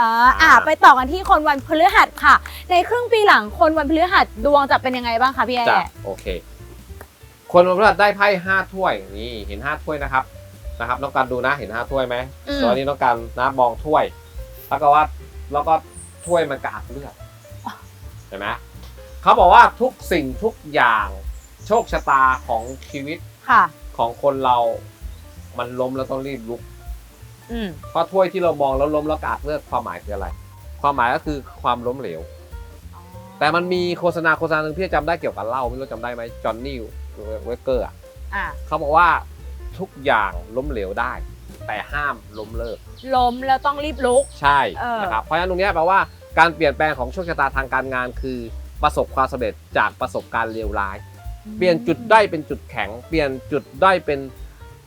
อ่าอ่าไปต่อกันที่คนวันพฤหัสค่ะ ในครึ่งปีหลังคนวันพฤหัสดวงจะเป็นยังไงบ้างคะพี่แอจ้ะร์โอเค คนวันพฤหัสได้ไพ่ห้าถ้วยนี่เห็นห้าถ้วยนะครับนะครับน้องการดูนะเห็นห้าถ้วยไหมอืมตอนนี้น้องการนะมองถ้วย แล้วก็ว่าแล้วก็ถ้วยมันกระอักเลือดเห็นไหมเขาบอกว่าทุกสิ่งทุกอย่างโชคชะตาของชีวิตค่ะ ของคนเรา มันล้มแล้วต้องรีบลุก อืมเพราะถ้วยที่เรามองแล้วล้มแล้วกระอักเลือดความหมายคืออะไร ความหมายก็คือความล้มเหลว แต่มันมีโฆษณาโฆษณาหนึ่งพี่จำได้เกี่ยวกับเหล้าไม่รู้จำได้ไหมจอห์นนี่เวเกอร์อะอ่าเขาบอกว่าทุกอย่างล้มเหลวได้ แต่ห้ามล้มเลิก ล้มแล้วต้องรีบลุก ใช่เออ นะครับเพราะฉะนั้นตรงเนี้ยแปลว่าการเปลี่ยนแปลงของโชคชะตาทางการงาน คือประสบความสำเร็จจากประสบการณ์เลวร้าย เปลี่ยนจุดด้อยเป็นจุดแข็ง เปลี่ยนจุดด้อยเป็น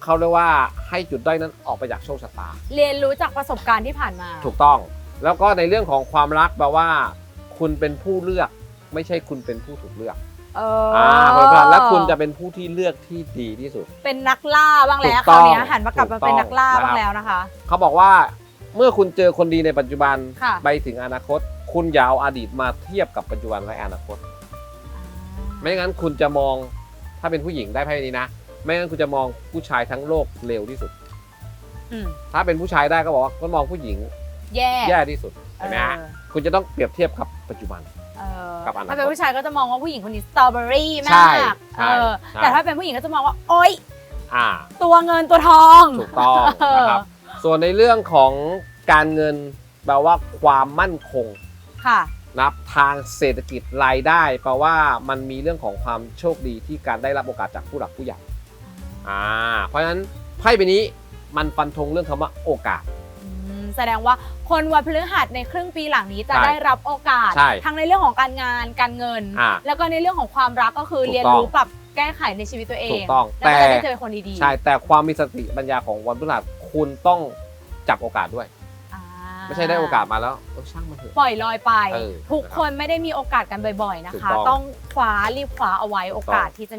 เขาเรียกว่าให้จุดด้อยนั้นออกไปจากโชคชะตา เรียนรู้จากประสบการณ์ที่ผ่านมา ถูกต้อง แล้วก็ในเรื่องของความรักแปลว่า คุณเป็นผู้เลือก ไม่ใช่คุณเป็นผู้ถูกเลือกเอออ่าเพราะฉะนั้นแล้วคุณจะเป็นผู้ที่เลือกที่ดีที่สุด เป็นนักล่าบ้างแล้วถูกคต้ราอวงเนี้ยหันมากลับมาเป็นนักล่าถูกต้องบ้างแล้วนะคะ เขาบอกว่าเมื่อคุณเจอคนดีในปัจจุบันค่ะ ไปถึงอนาคต คุณอย่าเอาอดีตมาเทียบกับปัจจุบันและอนาคต ไม่งั้นคุณจะมองถ้าเป็นผู้หญิงได้ไพ่นี้นะ ไม่งั้นคุณจะมองผู้ชายทั้งโลกเร็วที่สุด อืมถ้าเป็นผู้ชายได้ก็บอกว่าก็มองผู้หญิงแย่แย่ที่สุดเห็นไหมฮะเออคุณจะต้องเปรียบเทียบกับปัจจุบัน เออกับอนาคตถ้าเป็นผู้ชายก็จะมองว่าผู้หญิงคนนี้สตรอเบอรี่ใช่มากใช่เออใช่ แต่ถ้าเป็นผู้หญิงก็จะมองว่าโอ๊ยอ่า ตัวเงินตัวทอง ถูกต้องนะครับ ส่วนในเรื่องของการเงินแปลว่าความมั่นคงค่ะ นะครับทางเศรษฐกิจรายได้แปลว่ามันมีเรื่องของความโชคดีที่การได้รับโอกาสจากผู้หลักผู้ใหญ่ อ่าเพราะฉะนั้นไพ่ใบนี้มันฟันธงเรื่องคำว่าโอกาส อืมแสดงว่าคนวันพฤหัสในครึ่งปีหลังนี้จะใช่ได้รับโอกาส ใช่ทั้งในเรื่องของการงานการเงิน อ่าแล้วก็ในเรื่องของความรักก็คือถูกต้องเรียนรู้ปรับแก้ไขในชีวิตตัวเองถูกต้องแล้วก็จะแต่ได้เจอคนดีๆใช่แต่ความมีสติปัญญาของวันพฤหัสคุณต้องจับโอกาสด้วย อ่าไม่ใช่ได้โอกาสมาแล้วเออช่างมันเถอะ ปล่อยลอยไป เออทุกคนไม่ได้มีโอกาสกันบ่อย ๆ นะถูกคะ ต้องต้องคว้ารีบคว้าเอาไว้โอกาสที่จะ